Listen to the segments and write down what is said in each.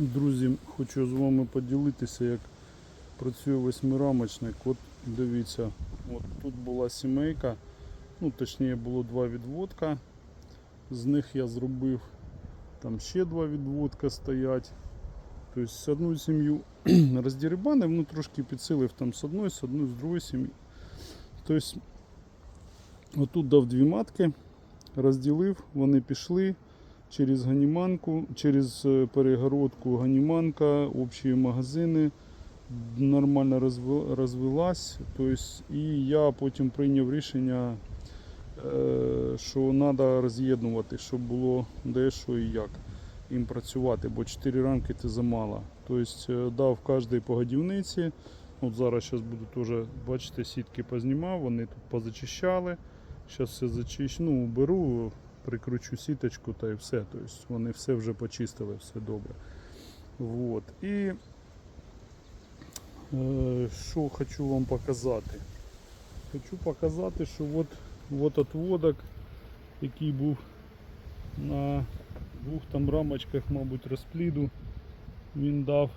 Друзі, хочу з вами поділитися, як працює восьмирамочник. От дивіться, от тут була сімейка, ну точніше було два відводка. З них я зробив там ще два відводка стоять. Тобто одну сім'ю роздірибанив, ну трошки підсилив там з одної, з одної, з другої сім'ї. Тобто отут дав дві матки, розділив, вони пішли через ганіманку, через е, перегородку ганіманка, общі магазини. Нормально розви- розвилась. Тобто, і я потім прийняв рішення, е, що треба роз'єднувати, щоб було де що і як їм працювати, бо 4 рамки це замало. Тобто дав кожній по годівниці. От зараз зараз буду теж, бачите, сітки познімав, вони тут позачищали. Зараз все зачищу, ну, беру, прикручу сіточку та і все. Тобто вони все вже почистили, все добре. Вот. І е, що хочу вам показати? Хочу показати, що от, от отводок, який був на двох там рамочках, мабуть, розпліду, він дав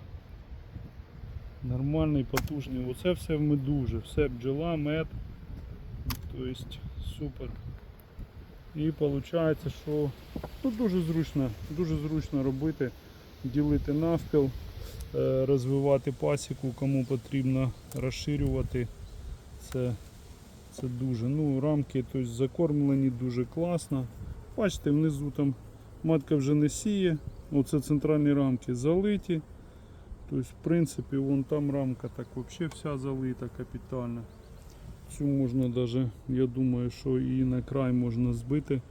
нормальний, потужний. Оце все в медуже, все бджола, мед. Тобто супер. І виходить, що ну, дуже зручно, дуже зручно робити, ділити навпіл, е, розвивати пасіку, кому потрібно розширювати. Це, це дуже. Ну, рамки тобто, закормлені дуже класно. Бачите, внизу там матка вже не сіє. Оце центральні рамки залиті. Тобто, в принципі, вон там рамка так взагалі вся залита капітально. Цю можна даже, я думаю, що і на край можна збити,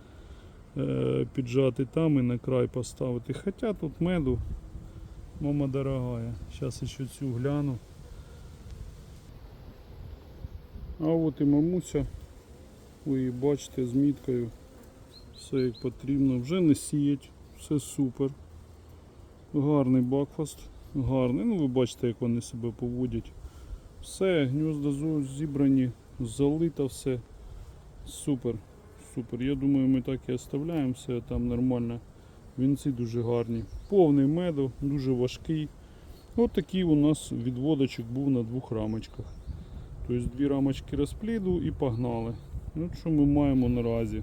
е, піджати там і на край поставити. Хоча тут меду, мама дорогая. Зараз ще цю гляну. А от і мамуся. Ви її бачите з міткою. Все як потрібно. Вже не сіять, все супер. Гарний бакфаст, гарний. Ну ви бачите, як вони себе поводять. Все, гнізда зібрані, залито все. Супер. Супер. Я думаю, ми так і оставляємо все там нормально. Вінці дуже гарні. Повний меду, дуже важкий. От такий у нас відводочок був на двох рамочках. Тобто дві рамочки розпліду і погнали. От що ми маємо наразі.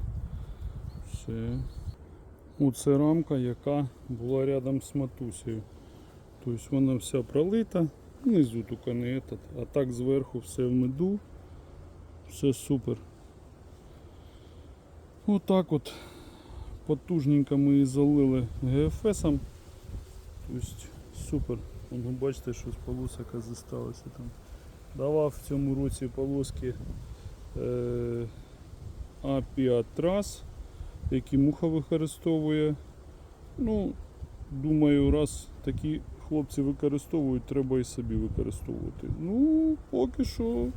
Все. Оце рамка, яка була рядом з матусею. Тобто вона вся пролита. Внизу тільки не этот, а так зверху все в меду. Все супер. Отак от потужненько ми її залили ГФСом. Тобто супер. Ви бачите, що з полосика зосталося там. Давав в цьому році полоски е, А5 які муха використовує. Ну, думаю, раз такі хлопці використовують, треба і собі використовувати. Ну, поки що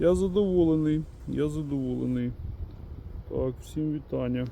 я задоволений. Я задоволений. Так, всім вітання.